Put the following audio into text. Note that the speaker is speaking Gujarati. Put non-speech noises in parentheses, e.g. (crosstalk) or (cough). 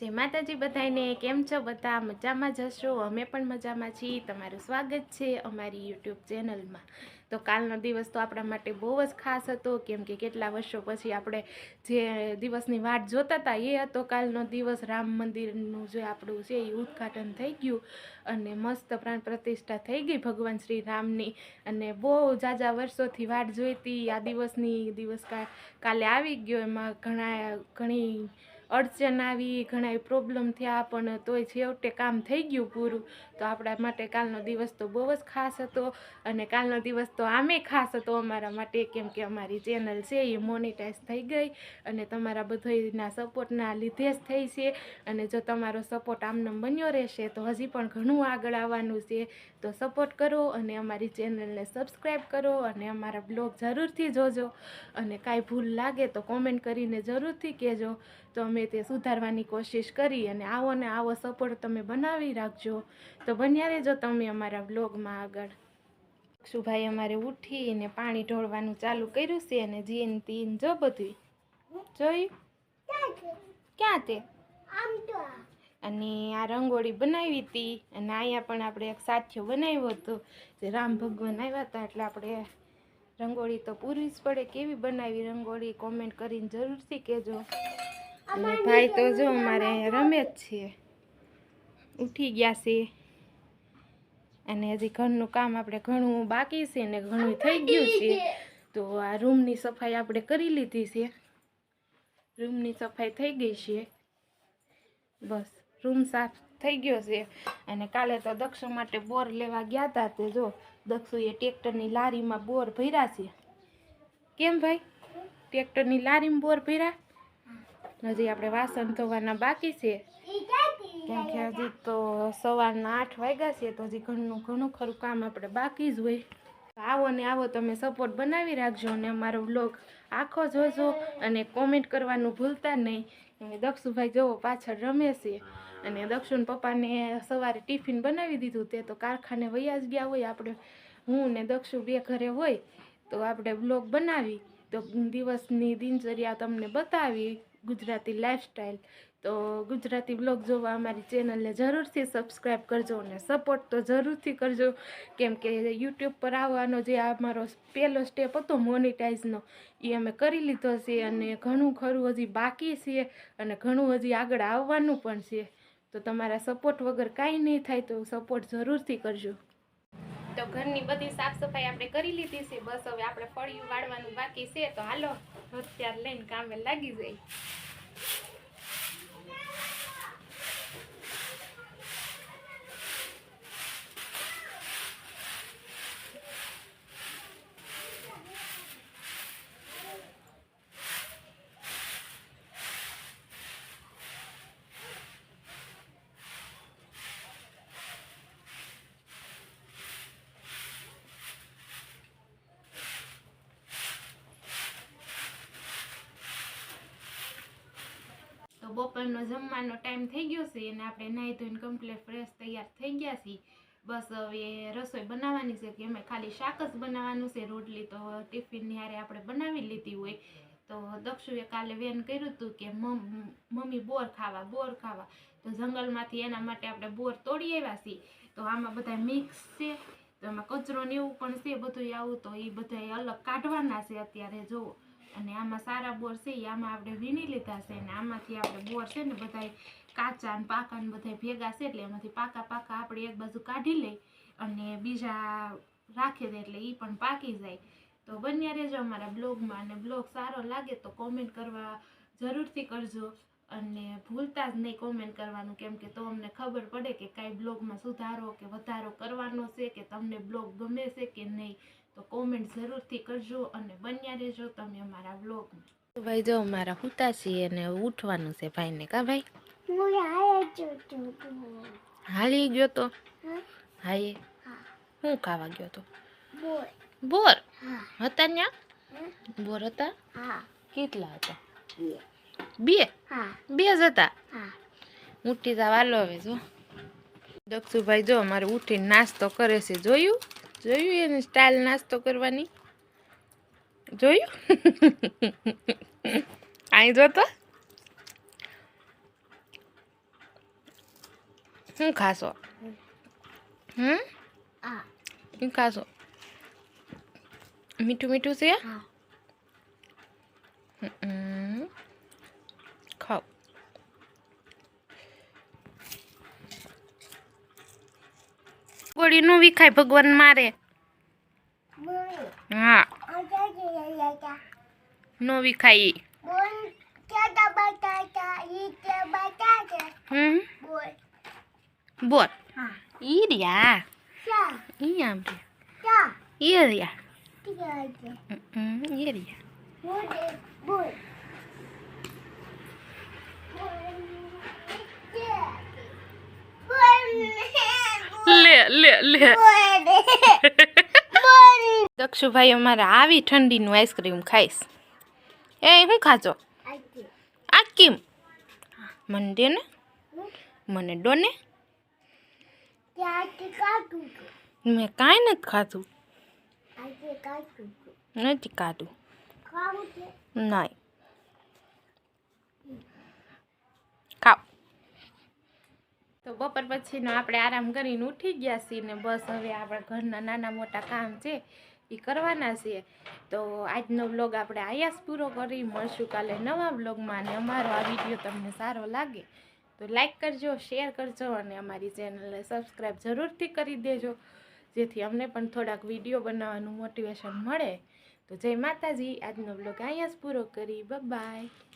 જય માતાજી બધાને કેમ છો બધા? મજામાં જશો અમે પણ મજામાં છીએ. તમારું સ્વાગત છે અમારી યુટ્યુબ ચેનલમાં. તો કાલનો દિવસ તો આપણા માટે બહુ જ ખાસ હતો, કેમ કે કેટલા વર્ષો પછી આપણે જે દિવસની વાટ જોતા હતા એ હતો કાલનો દિવસ. રામ મંદિરનું જે આપણું છે એ ઉદ્ઘાટન થઈ ગયું અને મસ્ત પ્રાણ પ્રતિષ્ઠા થઈ ગઈ ભગવાન શ્રી રામની. અને બહુ જાજા વર્ષોથી વાટ જોઈતી આ દિવસની દિવસ કાલે આવી ગયો. એમાં ઘણા, ઘણી અડચણ આવી ઘણા પ્રોબ્લેમ થયા, પણ તોય છેવટે કામ થઈ ગયું પૂરું. તો આપણા માટે કાલનો દિવસ તો બહુ જ ખાસ હતો અને કાલનો દિવસ તો આમે ખાસ હતો. અમારા માટે કેમ કે અમારી ચેનલ છે એ મોનિટાઈઝ થઈ ગઈ અને તમારા બધાના સપોર્ટના લીધે જ થઈ છે. અને જો તમારો સપોર્ટ આમને બન્યો રહેશે, તો હજી પણ ઘણું આગળ આવવાનું છે. તો સપોર્ટ કરો અને અમારી ચેનલને સબસ્ક્રાઈબ કરો અને અમારા બ્લોગ જરૂરથી જોજો. અને કાંઈ ભૂલ લાગે તો કોમેન્ટ કરીને જરૂરથી કહેજો. તો અમે તે સુધારવાની કોશિશ કરી અને આવો ને આવો સપોર્ટ તમે બનાવી રાખજો. તો બન્યા રહેજો તમે અમારા બ્લોગમાં આગળ. સુભાઈ અમારે ઉઠીને પાણી ઢોળવાનું ચાલુ કર્યું છે અને જીન, તીન, જો બધું જોયું? ક્યાં તે? અને આ રંગોળી બનાવી હતી અને અહીંયા પણ આપણે એક સાથીઓ બનાવ્યો હતો. જે રામ ભગવાન આવ્યા હતા એટલે આપણે રંગોળી તો પૂરવી જ પડે. કેવી બનાવી રંગોળી? કોમેન્ટ કરીને જરૂરથી કહેજો. અને ભાઈ તો જો અમારે અહીંયા રમે જ છે. ઉઠી ગયા છે. અને હજી ઘરનું કામ આપણે ઘણું બાકી છે ને ઘણું થઈ ગયું છે. તો આ રૂમની સફાઈ આપણે કરી લીધી છે. રૂમની સફાઈ થઈ ગઈ છે. બસ રૂમ સાફ થઈ ગયો છે. અને કાલે તો દક્ષો માટે બોર લેવા ગયા હતા તે જો દક્ષુએ ટ્રેક્ટરની લારીમાં બોર ભર્યા છે. કેમ ભાઈ? ટ્રેક્ટરની લારીમાં બોર ભર્યા? હજી આપણે વાસણ ધોવાના બાકી છે. કેમ કે હજી તો સવારના આઠ વાગ્યા છે, તો હજી ઘણું ઘણું ખરું કામ આપણે બાકી જ હોય. આવો ને આવો તમે સપોર્ટ બનાવી રાખજો અને અમારો વ્લોગ આખો જોજો અને કોમેન્ટ કરવાનું ભૂલતા નહીં. દક્ષુભાઈ જોવો પાછળ રમે છે. અને દક્ષુન પપ્પાને સવારે ટિફિન બનાવી દીધું તે તો કારખાને વયા જ ગયા હોય આપણે. હું ને દક્ષુ બે ઘરે હોય તો આપણે બ્લોગ બનાવી. તો દિવસની દિનચર્યા તમને બતાવી. ગુજરાતી લાઇફસ્ટાઈલ તો ગુજરાતી બ્લોગ જોવા અમારી ચેનલને જરૂરથી સબસ્ક્રાઈબ કરજો અને સપોર્ટ તો જરૂરથી કરજો. કેમ કે યુટ્યુબ પર આવવાનો જે આ મારો પહેલો સ્ટેપ હતો મોનિટાઈઝનો એ અમે કરી લીધો છે અને ઘણું ખરું હજી બાકી છે અને ઘણું હજી આગળ આવવાનું પણ છે. તો તમારા સપોર્ટ વગર કાંઈ નહીં થાય તો સપોર્ટ જરૂરથી કરજો. તો ઘરની બધી સાફ સફાઈ આપણે કરી લીધી છે. બસ હવે આપણે ફળિયું વાળવાનું બાકી છે. તો હાલો, અત્યારે લઈને કામે લાગી જાય. તો બપોરનો જમવાનો ટાઈમ થઈ ગયો છે અને આપણે નાહી ધોઈને કમ્પ્લીટ ફ્રેશ તૈયાર થઈ ગયા છીએ. બસ હવે રસોઈ બનાવવાની છે કે અમે ખાલી શાક જ બનાવવાનું છે. રોટલી તો ટિફિનની હારે આપણે બનાવી લીધી હોય. તો દક્ષુએ કાલે વેન કર્યું હતું કે મમ- મમ્મી બોર ખાવા બોર ખાવા. તો જંગલમાંથી એના માટે આપણે બોર તોડી આવ્યા છીએ. તો આમાં બધા મિક્સ છે. તો એમાં કચરો ને એવું પણ છે બધું આવું તો એ બધા અલગ કાઢવાના છે અત્યારે, જુઓ. અને આમાં સારા બોર છે એ આમાં આપણે વીણી લીધા છે અને આમાંથી આપણે બોર છે ને બધા કાચા ને પાકા ને બધા ભેગા છે એટલે એમાંથી પાકા પાકા આપણે એક બાજુ કાઢી લઈ અને બીજા રાખી દે એટલે એ પણ પાકી જાય. તો બન્યા રહેજો અમારા બ્લોગમાં અને બ્લોગ સારો લાગે તો કોમેન્ટ કરવા જરૂરથી કરજો અને ભૂલતા જ નહીં કોમેન્ટ કરવાનું કેમ કે તો અમને ખબર પડે કે કાંઈ બ્લોગમાં સુધારો કે વધારો કરવાનો છે કે તમને બ્લોગ ગમે છે કે નહીં. તો કોમેન્ટ જરૂરથી કરજો અને બન્યા રહેજો તમે અમારા બ્લોગમાં ભાઈ જો અમારા હુતા છીએ અને ઉઠવાનું છે ભાઈને કા ભાઈ? હાલી ગયો તો? હાય હું. ખાવા ગયો તો? બોર. હતા ન્યા? બોર હતા? કેટલા હતા? બે. બે? જ હતા? ઉઠી જવા વાલો હવે જો. દક્ષુભાઈ જો અમારે ઉઠીને નાસ્તો કરે છે જોયું? જોયું એની સ્ટાઇલ નાસ્તો કરવાની? જોયું? (laughs) અહીં જોતો શું ખાશો? હમ? શું ખાશો? મીઠું મીઠું છે? હમ. ગોળી નું વિખાય ભગવાન મારે મમ્મી હા આજા જે લાગા નો વિખાય ઈ. બોલ ચાટા બટાટા ઈ તે બટાટા હમ બોલ બોલ હા ઈ રહ્યા ચા ઈ આમ રે ચા ઈ રહ્યા ટીકે હમ, ઈ રહ્યા બોલ લે દક્ષુભાઈ અમારે આવી ઠંડીનું આઈસ્ક્રીમ ખાઈશ. એ શું ખાજો? આ કેમ મને દે ને. મને ડો ને મેં કાંઈ નથી ખાધું. નથી ખાધું. નહીં ખાવ તો બપોર પછીનો આપણે આરામ કરીને ઉઠી ગયા છીએ ને બસ હવે આપણા ઘરના નાના મોટા કામ છે એ કરવાના છીએ. તો આજનો વ્લોગ આપણે આયાસ પૂરો કરી મળશું કાલે નવા વ્લોગમાં અને અમારો આ વીડિયો તમને સારો લાગે તો લાઈક કરજો, શેર કરજો અને અમારી ચેનલને સબસ્ક્રાઈબ જરૂરથી કરી દેજો, જેથી અમને પણ થોડાક વીડિયો બનાવવાનું મોટિવેશન મળે. તો જય માતાજી, આજનો વ્લોગ અહીંયા જ પૂરો કરી બાય